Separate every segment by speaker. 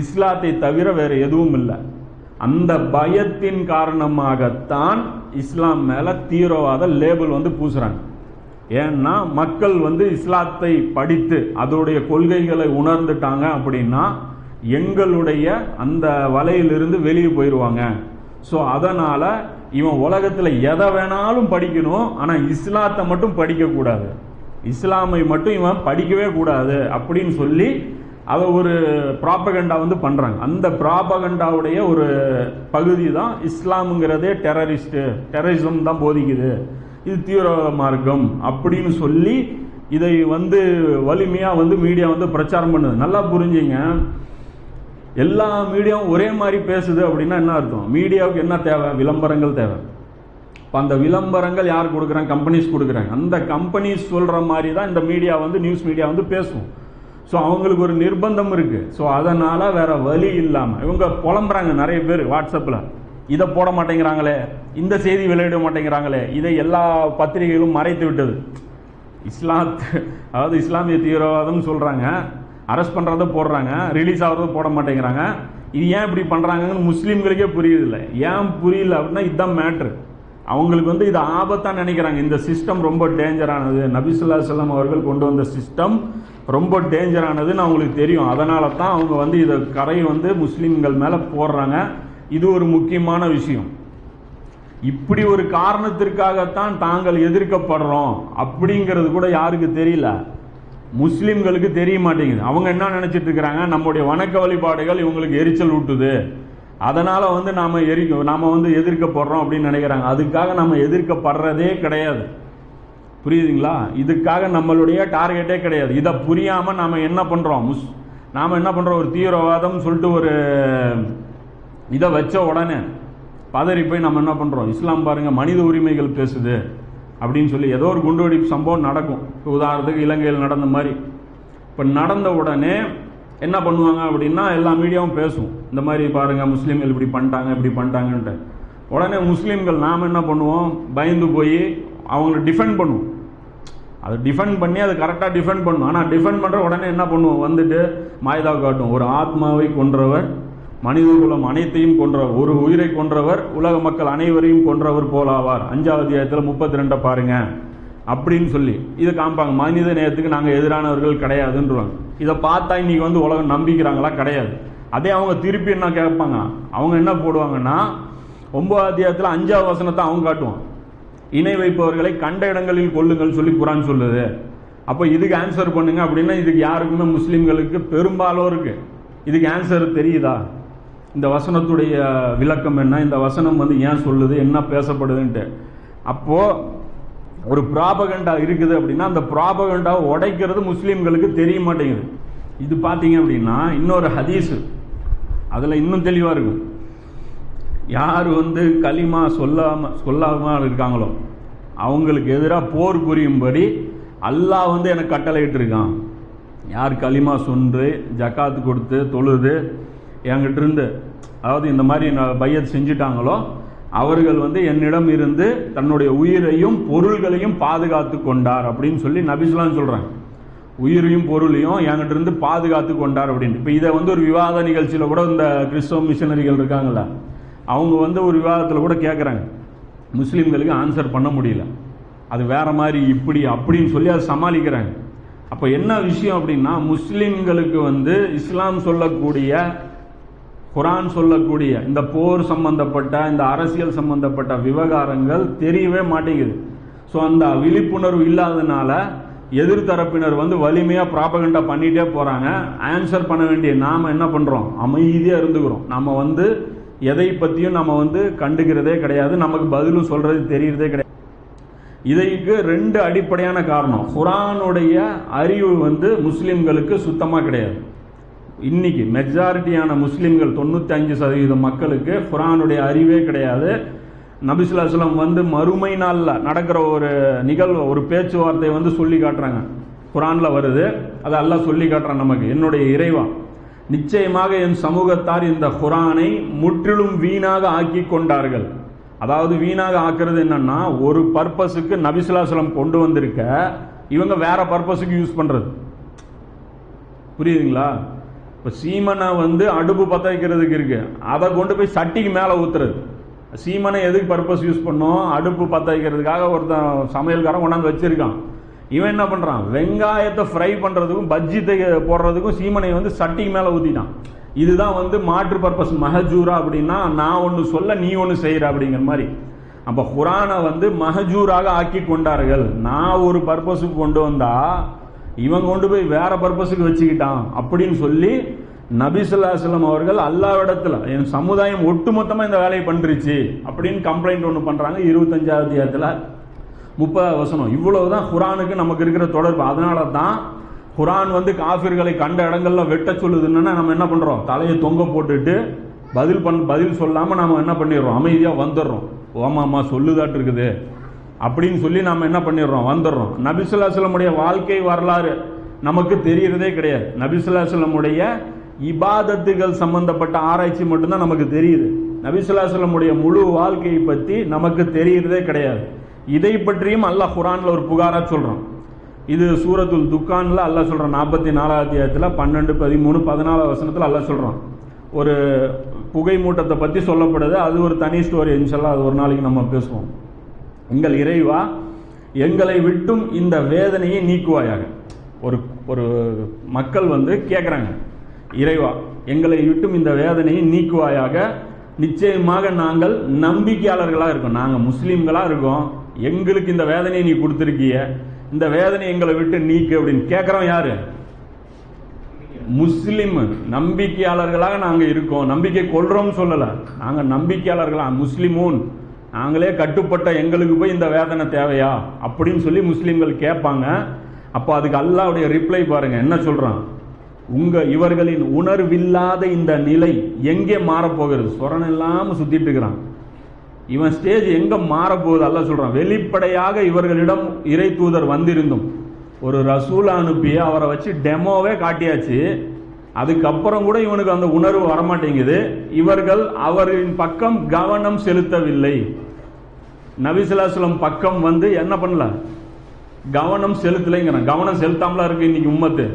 Speaker 1: இஸ்லாத்தை தவிர வேற எதுவும் இல்லை. அந்த பயத்தின் காரணமாகத்தான் இஸ்லாம் மேல தீவிரவாத லேபிள் வந்து பூசுறாங்க. ஏன்னா மக்கள் வந்து இஸ்லாத்தை படித்து அதோடைய கொள்கைகளை உணர்ந்துட்டாங்க அப்படின்னா எங்களுடைய அந்த வலையிலிருந்து வெளியே போயிடுவாங்க ஸோ அதனால இவன் உலகத்தில் எதை வேணாலும் படிக்கணும் ஆனால் இஸ்லாத்தை மட்டும் படிக்கக்கூடாது. இஸ்லாமை மட்டும் இவன் படிக்கவே கூடாது அப்படின்னு சொல்லி அதை ஒரு ப்ராப்பகண்டா வந்து பண்ணுறாங்க அந்த ப்ராப்பகண்டாவுடைய ஒரு பகுதி தான் இஸ்லாமுங்கிறதே டெரரிஸ்ட்டு டெரரிசம் தான் போதிக்குது. இது தீவிரவாத மார்க்கம் அப்படின்னு சொல்லி இதை வந்து வலிமையாக வந்து மீடியா வந்து பிரச்சாரம் பண்ணுது. நல்லா புரிஞ்சுங்க. எல்லா மீடியாவும் ஒரே மாதிரி பேசுது அப்படின்னா என்ன அர்த்தம்? மீடியாவுக்கு என்ன தேவை? விளம்பரங்கள் தேவை. இப்போ அந்த விளம்பரங்கள் யார் கொடுக்குறாங்க? கம்பெனிஸ் கொடுக்குறாங்க. அந்த கம்பெனிஸ் சொல்கிற மாதிரி தான் இந்த மீடியா வந்து நியூஸ் மீடியா வந்து பேசுவோம் ஸோ அவங்களுக்கு ஒரு நிர்பந்தம் இருக்குது ஸோ அதனால் வேற வழி இல்லாமல் இவங்க புலம்புறாங்க நிறைய பேர் வாட்ஸ்அப்பில் இதை போட மாட்டேங்கிறாங்களே இந்த செய்தி வெளியிட மாட்டேங்கிறாங்களே இதை எல்லா பத்திரிகைகளும் மறைத்து விட்டது. இஸ்லாத் அதாவது இஸ்லாமிய தீவிரவாதம் சொல்கிறாங்க அரெஸ்ட் பண்ணுறத போடுறாங்க ரிலீஸ் ஆகிறத போட மாட்டேங்கிறாங்க. இது ஏன் இப்படி பண்ணுறாங்கன்னு முஸ்லீம்களுக்கே புரியுதில்லை ஏன் புரியல அப்படின்னா இதுதான் மேட்ரு அவங்களுக்கு வந்து இது ஆபத்தாக நினைக்கிறாங்க. இந்த சிஸ்டம் ரொம்ப டேஞ்சரானது நபிசுல்லா செல்லம் அவர்கள் கொண்டு வந்த சிஸ்டம் ரொம்ப டேஞ்சரானதுன்னு அவங்களுக்கு தெரியும். அதனால தான் அவங்க வந்து இதை கரை வந்து முஸ்லீம்கள் மேலே போடுறாங்க. இது ஒரு முக்கியமான விஷயம். இப்படி ஒரு காரணத்திற்காகத்தான் தாங்கள் எதிர்க்கப்படுறோம் அப்படிங்கிறது கூட யாருக்கு தெரியல? முஸ்லீம்களுக்கு தெரிய மாட்டேங்குது. அவங்க என்ன நினச்சிட்டு இருக்கிறாங்க? நம்முடைய வணக்க வழிபாடுகள் இவங்களுக்கு எரிச்சல் ஊட்டுது. அதனால் வந்து நாம் எரிக்க நாம் வந்து எதிர்க்கப்படுறோம் அப்படின்னு நினைக்கிறாங்க. அதுக்காக நம்ம எதிர்க்கப்படுறதே கிடையாது. புரியுதுங்களா? இதுக்காக நம்மளுடைய டார்கெட்டே கிடையாது. இதை புரியாம நாம என்ன பண்றோம்? முஸ் நாம என்ன பண்றோம்? ஒரு தீவிரவாதம் சொல்லிட்டு ஒரு இதை வச்ச உடனே பதறி போய் நம்ம என்ன பண்ணுறோம் இஸ்லாம் பாருங்க மனித உரிமைகள் பேசுது அப்படின்னு சொல்லி ஏதோ ஒரு குண்டுவெடிப்பு சம்பவம் நடக்கும். இப்போ உதாரணத்துக்கு இலங்கையில் நடந்த மாதிரி. இப்போ நடந்த உடனே என்ன பண்ணுவாங்க அப்படின்னா எல்லா மீடியாவும் பேசும். இந்த மாதிரி பாருங்கள் முஸ்லீம்கள் இப்படி பண்ணிட்டாங்க இப்படி பண்ணிட்டாங்கன்ட்டு. உடனே முஸ்லீம்கள் நாம் என்ன பண்ணுவோம்? பயந்து போய் அவங்கள டிஃபெண்ட் பண்ணுவோம் அதை டிஃபெண்ட் பண்ணி அதை கரெக்டாக டிஃபெண்ட் பண்ணும். ஆனால் டிஃபெண்ட் பண்ணுற உடனே என்ன பண்ணுவோம்? வந்துட்டு மாயதாவை காட்டும். ஒரு ஆத்மாவை கொன்றவர் மனித குலம் அனைத்தையும் கொன்றவர் ஒரு உயிரை கொன்றவர் உலக மக்கள் அனைவரையும் கொன்றவர் போலாவார் அஞ்சாவது அத்தியாயத்தில் முப்பத்தி ரெண்டை பாருங்க. அப்படின்னு சொல்லி இதை காமிப்பாங்க. மனித நேயத்துக்கு நாங்கள் எதிரானவர்கள் கிடையாதுன்றாங்க இதை பார்த்தா இன்னைக்கு வந்து உலகம் நம்பிக்கிறாங்களா? கிடையாது. அதே அவங்க திருப்பி என்ன கேட்பாங்க? அவங்க என்ன போடுவாங்கன்னா ஒன்பதாவது அத்தியாயத்தில் அஞ்சாவது வசனத்தை அவங்க காட்டுவான் இணை வைப்பவர்களை கண்ட இடங்களில் கொள்ளுங்கள் சொல்லி குரான் சொல்லுது. அப்போ இதுக்கு ஆன்சர் பண்ணுங்க அப்படின்னா இதுக்கு யாருக்குமே முஸ்லீம்களுக்கு பெரும்பாலோருக்கு இதுக்கு ஆன்சர் தெரியுதா? இந்த வசனத்துடைய விளக்கம் என்ன? இந்த வசனம் வந்து ஏன் சொல்லுது? என்ன பேசப்படுதுன்ட்டு. அப்போது ஒரு ப்ராபகண்டா இருக்குது அப்படின்னா அந்த ப்ராபகண்டா உடைக்கிறது முஸ்லீம்களுக்கு தெரிய மாட்டேங்குது. இது பார்த்தீங்க அப்படின்னா இன்னொரு ஹதீஸு. அதில் இன்னும் தெளிவாக இருக்கும். யார் வந்து களிமா சொல்லாம சொல்லாமல் இருக்காங்களோ அவங்களுக்கு எதிராக போர் புரியும்படி அல்லாஹ் வந்து எனக்கு கட்டளையிட்டிருக்கான். யார் களிமா சொன்று ஜக்காத்து கொடுத்து தொழுது என்கிட்ட இருந்து அதாவது இந்த மாதிரி நான் பையத் செஞ்சுட்டாங்களோ அவர்கள் வந்து என்னிடம் இருந்து தன்னுடைய உயிரையும் பொருள்களையும் பாதுகாத்து கொண்டார் அப்படின்னு சொல்லி நபிசுலான்னு சொல்கிறேன் உயிரையும் பொருளையும் என்கிட்ட இருந்து பாதுகாத்து கொண்டார் அப்படின்னு. இப்போ இதை வந்து ஒரு விவாத நிகழ்ச்சியில் கூட இந்த கிறிஸ்தவ மிஷனரிகள் இருக்காங்களா அவங்க வந்து ஒரு விவாதத்தில் கூட கேட்குறாங்க முஸ்லீம்களுக்கு ஆன்சர் பண்ண முடியல. அது வேற மாதிரி இப்படி அப்படின்னு சொல்லி அதை சமாளிக்கிறாங்க. அப்போ என்ன விஷயம் அப்படின்னா முஸ்லீம்களுக்கு வந்து இஸ்லாம் சொல்லக்கூடிய குரான் சொல்லக்கூடிய இந்த போர் சம்பந்தப்பட்ட இந்த அரசியல் சம்பந்தப்பட்ட விவகாரங்கள் தெரியவே மாட்டேங்குது. ஸோ அந்த விழிப்புணர்வு இல்லாதனால எதிர்த்தரப்பினர் வந்து வலிமையாக ப்ராபகண்டா பண்ணிகிட்டே போகிறாங்க ஆன்சர் பண்ண வேண்டிய நாம் என்ன பண்ணுறோம் அமைதியாக இருந்துக்கிறோம். நம்ம வந்து எதை பற்றியும் நம்ம வந்து கண்டுக்கிறதே கிடையாது. நமக்கு பதிலும் சொல்கிறது தெரியறதே கிடையாது. இதைக்கு ரெண்டு அடிப்படையான காரணம். குரானுடைய அறிவு வந்து முஸ்லீம்களுக்கு சுத்தமாக கிடையாது. இன்னைக்கு மெஜாரிட்டியான முஸ்லீம்கள் தொண்ணூற்றி அஞ்சு சதவீதம் மக்களுக்கு குரானுடைய அறிவே கிடையாது. நபிசுல்லாஸ்லம் வந்து மறுமை நாளில் நடக்கிற ஒரு நிகழ்வு ஒரு பேச்சுவார்த்தையை வந்து சொல்லி காட்டுறாங்க. குரானில் வருது. அதை எல்லாம் சொல்லி காட்டுறான் நமக்கு. என்னுடைய இறைவா. நிச்சயமாக என் சமூகத்தார் இந்த குரானை முற்றிலும் வீணாக ஆக்கி கொண்டார்கள். அதாவது வீணாக ஆக்குறது என்னன்னா ஒரு பர்பஸுக்கு நபிசுலாசலம் கொண்டு வந்திருக்க இவங்க வேற பர்பஸுக்கு யூஸ் பண்றது. புரியுதுங்களா? இப்போ சீமனை வந்து அடுப்பு பற்ற வைக்கிறதுக்கு இருக்கு. அதை கொண்டு போய் சட்டிக்கு மேலே ஊத்துறது. சீமனை எதுக்கு பர்பஸ் யூஸ் பண்ணோம்? அடுப்பு பற்ற வைக்கிறதுக்காக ஒருத்தன் சமையல்காரன் கொண்டாந்து வச்சிருக்கான். இவன் என்ன பண்ணுறான் வெங்காயத்தை ஃப்ரை பண்ணுறதுக்கும் பஜ்ஜி போடுறதுக்கும் சீமனை வந்து சட்டிக்கு மேலே ஊற்றிட்டான் இதுதான் வந்து மாற்று பர்பஸ் மஹஜூரா அப்படின்னா நான் ஒன்று சொல்ல நீ ஒன்று செய்கிற அப்படிங்கிற மாதிரி. அப்போ குரானை வந்து மஹஜூராக ஆக்கி கொண்டார்கள். நான் ஒரு பர்பஸுக்கு கொண்டு வந்தா இவன் கொண்டு போய் வேற பர்பஸுக்கு வச்சுக்கிட்டான் அப்படின்னு சொல்லி நபிசுல்லாஸ்லம் அவர்கள் அல்லாவிடத்தில் என் சமுதாயம் ஒட்டுமொத்தமாக இந்த வேலையை பண்ணிருச்சு அப்படின்னு கம்ப்ளைண்ட் ஒன்று பண்ணுறாங்க இருபத்தஞ்சாவது அத்தியாயத்தில் முப்பதாவது வசனம். இவ்வளவுதான் குரானுக்கு நமக்கு இருக்கிற தொடர்பு. அதனால தான் குரான் வந்து காஃபிர்களை கண்ட இடங்கள்ல வெட்ட சொல்லுதுன்னா நம்ம என்ன பண்றோம்? தலையை தொங்க போட்டுட்டு பதில் பண் பதில் சொல்லாம நாம என்ன பண்ணிடுறோம்? அமைதியா வந்துடுறோம். ஓமாமா சொல்லுதாட்டு இருக்குது. அப்படின்னு சொல்லி நாம என்ன பண்ணிடுறோம்? வந்துடுறோம். நபிசுல்லாசலமுடைய வாழ்க்கை வரலாறு நமக்கு தெரியறதே கிடையாது. நபிசுல்லாசலமுடைய இபாதத்துகள் சம்பந்தப்பட்ட ஆராய்ச்சி மட்டும்தான் நமக்கு தெரியுது. நபிசுல்லாசலமுடைய முழு வாழ்க்கையை பற்றி நமக்கு தெரியறதே கிடையாது. இதை பற்றியும் அல்லாஹ் குரானில் ஒரு புகாராக சொல்கிறான் இது சூரத்துல் துக்கானில் அல்லாஹ் சொல்கிறான் நாற்பத்தி நாலாவது அத்தியாயத்தில் பன்னெண்டு பதிமூணு பதினாலு வசனத்தில் அல்லாஹ் சொல்கிறான் ஒரு புகை மூட்டத்தை பற்றி சொல்லப்படுது. அது ஒரு தனி ஸ்டோரி இன்ஷல்லாம் அது ஒரு நாளைக்கு நம்ம பேசுவோம். எங்கள் இறைவா எங்களை விட்டும் இந்த வேதனையை நீக்குவாயாக. ஒரு ஒரு மக்கள் வந்து கேட்குறாங்க இறைவா எங்களை விட்டும் இந்த வேதனையை நீக்குவாயாக. நிச்சயமாக நாங்கள் நம்பிக்கையாளர்களாக இருக்கோம். நாங்கள் முஸ்லீம்களாக இருக்கோம். எங்களுக்கு இந்த வேதனையை நீ கொடுத்துருக்கிய இந்த வேதனை எங்களை விட்டு நீக்கு அப்படின்னு கேட்குறோம் யாரு? முஸ்லிம் நம்பிக்கையாளர்களாக நாங்கள் இருக்கோம். நம்பிக்கை கொள்கிறோம்னு சொல்லலை. நாங்கள் நம்பிக்கையாளர்களாக முஸ்லிமூன். நாங்களே கட்டுப்பட்ட எங்களுக்கு போய் இந்த வேதனை தேவையா? அப்படின்னு சொல்லி முஸ்லீம்கள் கேட்பாங்க. அப்போ அதுக்கு அல்லாவுடைய ரிப்ளை பாருங்க. என்ன சொல்கிறான் உங்கள் இவர்களின் உணர்வில்லாத இந்த நிலை எங்கே மாறப்போகிறது சொரணம் இல்லாமல் சுற்றிட்டு இருக்கிறான். இவன் ஸ்டேஜ் எங்க மாறப்போகுது அல்ல சொல்றான். வெளிப்படையாக இவர்களிடம் இறை தூதர் வந்திருந்தும் ஒரு ரசூல் அனுப்பி அவரை வச்சு டெமோவே காட்டியாச்சு. அதுக்கப்புறம் கூட இவனுக்கு அந்த உணர்வு வரமாட்டேங்குது. இவர்கள் அவரின் பக்கம் கவனம் செலுத்தவில்லை. நபிசுல்லாஸ்லம் பக்கம் வந்து என்ன பண்ணல? கவனம் செலுத்தலைங்கிறான். கவனம் செலுத்தாமலா இருக்கு இன்னைக்கு உம்மத்து.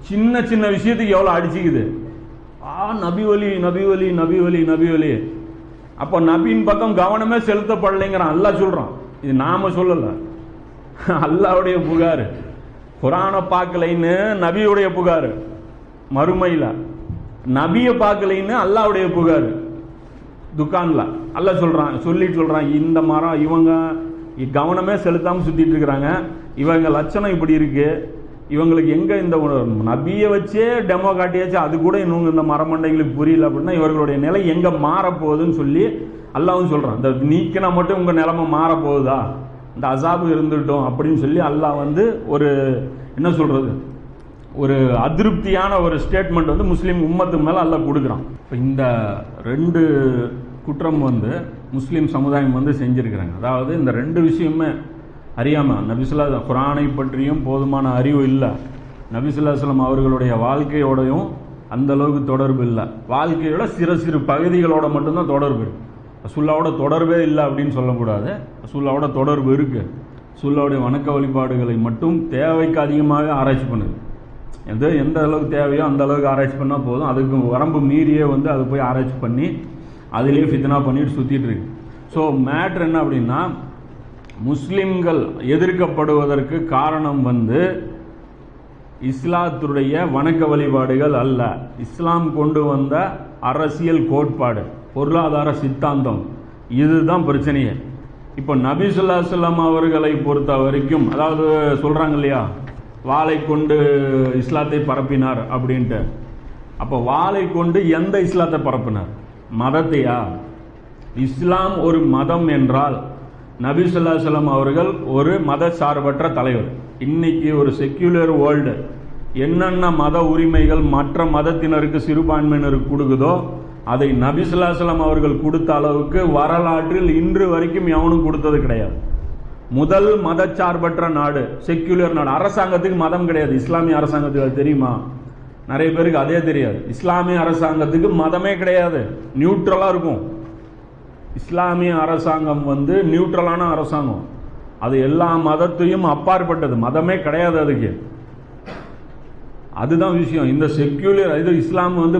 Speaker 1: சின்ன சின்ன விஷயத்துக்கு எவ்வளோ அடிச்சுக்குது. ஆ நபி வலி நபி வலி நபி வலி நபி வலி. அப்போ நபியின் பக்கம் கவனமே செலுத்தப்படலைங்கிறான் அல்லாஹ் சொல்றான். இது நாம சொல்லல. அல்லாவுடைய புகார். குரானை பார்க்கலைன்னு நபியுடைய புகார். மறுமையில். நபியை பார்க்கலைன்னு அல்லாவுடைய புகார். துக்கான்ல. அல்ல சொல்றான் சொல்லிட்டு சொல்றான் இந்த மரம் இவங்க கவனமே செலுத்தாமல் சுத்திட்டு இருக்கிறாங்க. இவங்க லட்சணம் இப்படி இருக்கு. இவங்களுக்கு எங்க இந்த உணர்வு நபியை வச்சே டெமோ காட்டியாச்சு அது கூட இன்னும் இந்த மரமண்டைகளுக்கு புரியல அப்படின்னா இவர்களுடைய நிலை எங்க மாறப்போகுதுன்னு சொல்லி அல்லாவும் சொல்றான். இந்த நீக்கினா மட்டும் உங்க நிலைமை மாறப்போகுதா? இந்த அசாபு இருந்துட்டோம் அப்படின்னு சொல்லி அல்லாஹ் வந்து ஒரு என்ன சொல்றது? ஒரு அதிருப்தியான ஒரு ஸ்டேட்மெண்ட் வந்து முஸ்லீம் உம்மத்து மேலே அல்ல கொடுக்குறான். இப்போ இந்த ரெண்டு குற்றம் வந்து முஸ்லீம் சமுதாயம் வந்து செஞ்சுருக்கிறாங்க. அதாவது இந்த ரெண்டு விஷயமே அறியாமல் நபிசுல்லா குரானை பற்றியும் போதுமான அறிவு இல்லை. நபிசுல்லாஸ்லம் அவர்களுடைய வாழ்க்கையோடையும் அந்த அளவுக்கு தொடர்பு இல்லை. வாழ்க்கையோட சிறு சிறு பகுதிகளோட மட்டும்தான் தொடர்பு இருக்கு. தொடர்பே இல்லை அப்படின்னு சொல்லக்கூடாது. ரசூல்லாவோட தொடர்பு இருக்கு. சுல்லாவுடைய வணக்க வழிபாடுகளை மட்டும் தேவைக்கு அதிகமாக ஆராய்ச்சி பண்ணுது. எது எந்த அளவுக்கு தேவையோ அந்த அளவுக்கு ஆராய்ச்சி பண்ணால் போதும். அதுக்கு வரம்பு மீறியே வந்து அது போய் ஆராய்ச்சி பண்ணி அதிலேயே ஃபித்னா பண்ணிட்டு சுற்றிட்டு இருக்கு. ஸோ மேட்ரு என்ன அப்படின்னா முஸ்லிம்கள் எதிர்க்கப்படுவதற்கு காரணம் வந்து இஸ்லாத்துடைய வணக்க வழிபாடுகள் அல்ல. இஸ்லாம் கொண்டு வந்த அரசியல் கோட்பாடு பொருளாதார சித்தாந்தம். இதுதான் பிரச்சனையே. இப்போ நபி ஸல்லல்லாஹு அவர்களை பொறுத்த வரைக்கும் அதாவது சொல்கிறாங்க இல்லையா? வாளை கொண்டு இஸ்லாத்தை பரப்பினார் அப்படின்ட்டு. அப்போ வாளை கொண்டு எந்த இஸ்லாத்தை பரப்பினார்? மதத்தையா? இஸ்லாம் ஒரு மதம் என்றால் நபி ஸல்லல்லாஹு அவர்கள் ஒரு மத சார்பற்ற தலைவர். இன்னைக்கு ஒரு செக்யூலர் வேர்ல்டு என்னென்ன மத உரிமைகள் மற்ற மதத்தினருக்கு சிறுபான்மையினருக்கு கொடுக்குதோ அதை நபி அவர்கள் கொடுத்த அளவுக்கு வரலாற்றில் இன்று வரைக்கும் எவனும் கொடுத்தது கிடையாது. முதல் மதச்சார்பற்ற நாடு செக்யூலர் நாடு. அரசாங்கத்துக்கு மதம் கிடையாது. இஸ்லாமிய அரசாங்கத்துக்கு அது தெரியுமா? நிறைய பேருக்கு அதே தெரியாது. இஸ்லாமிய அரசாங்கத்துக்கு மதமே கிடையாது. நியூட்ரலாக இருக்கும். இஸ்லாமிய அரசாங்கம் வந்து நியூட்ரலான அரசாங்கம். அது எல்லா மதத்தையும் அப்பாற்பட்டது. மதமே கிடையாது அதுக்கு. அதுதான் விஷயம். இந்த செக்யூலர் இது இஸ்லாம் வந்து